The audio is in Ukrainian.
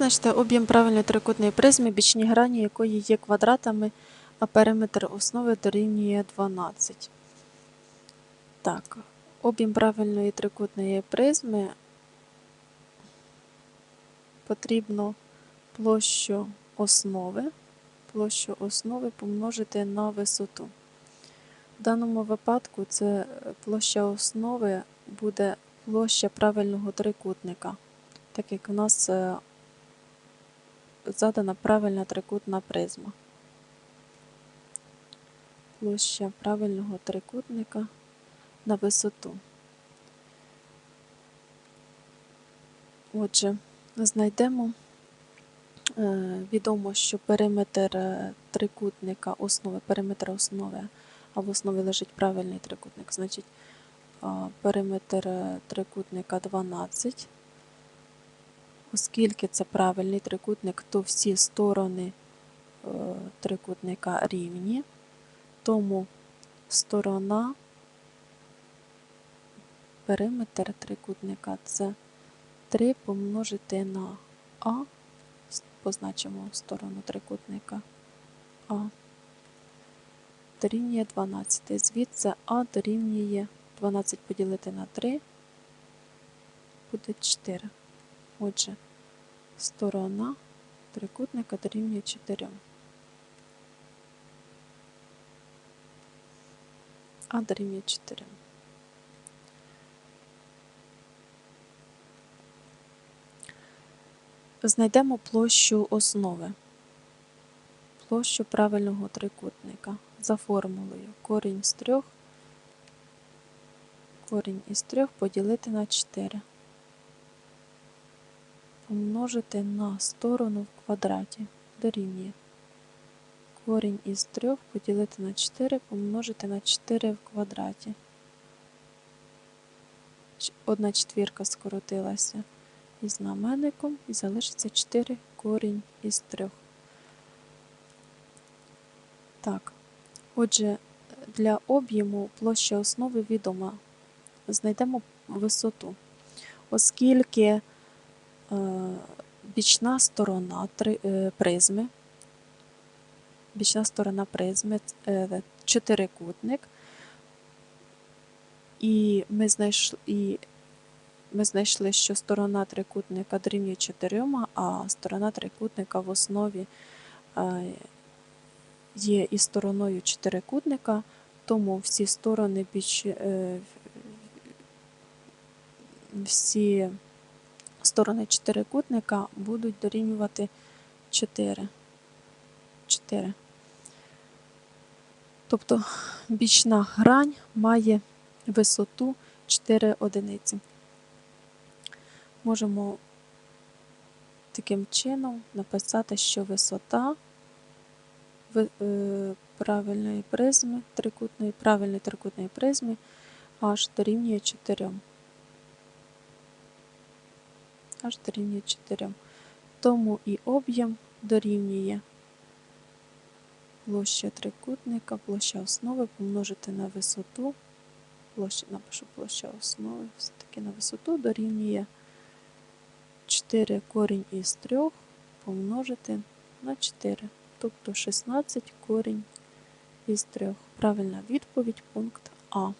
Визначте об'єм правильної трикутної призми, бічні грані якої є квадратами, а периметр основи дорівнює 12. Так, об'єм правильної трикутної призми потрібно площу основи, площу основи помножити на висоту. В даному випадку це площа основи буде площа правильного трикутника, так як у нас е, задана правильна трикутна призма. Площа правильного трикутника на висоту. Отже, знайдемо. Е, Відомо, що периметр е, трикутника основи, периметр основи, а в основі лежить правильний трикутник, значить периметр е, трикутника 12. Оскільки це правильний трикутник, то всі сторони е, трикутника рівні, тому сторона периметр трикутника це 3 помножити на А, позначимо сторону трикутника А, дорівнює 12. Звідси А дорівнює 12 поділити на 3, буде 4. Отже, сторона трикутника дорівнює 4. А дорівнює 4. Знайдемо площу основи. Площу правильного трикутника за формулою корінь з 3, корінь із 3 поділити на 4 помножити на сторону в квадраті дорівнює. Корінь із 3 поділити на 4 помножити на 4 в квадраті. Одна четвірка скоротилася із знаменником і залишиться 4 корінь із 3. Так, отже, для об'єму площа основи відома. Знайдемо висоту. Оскільки бічна сторона е, призми, бічна сторона призми е, чотирикутник, і ми знайшли, і ми знайшли, що сторона трикутника дорівнює 4, а сторона трикутника в основі е, є і стороною чотирикутника, тому всі сторони біч, е, всі сторони чотирикутника будуть дорівнювати 4. 4. Тобто бічна грань має висоту 4 одиниці. Можемо таким чином написати, що висота е, правильної призми, трикутної, правильної трикутної призми аж дорівнює 4. Аж дорівнює 4. Тому і об'єм дорівнює площа трикутника, площа основи помножити на висоту. Площа, напишу площа основи, все-таки на висоту дорівнює 4 корінь із 3 помножити на 4, тобто 16 корінь із 3. Правильна відповідь пункт А.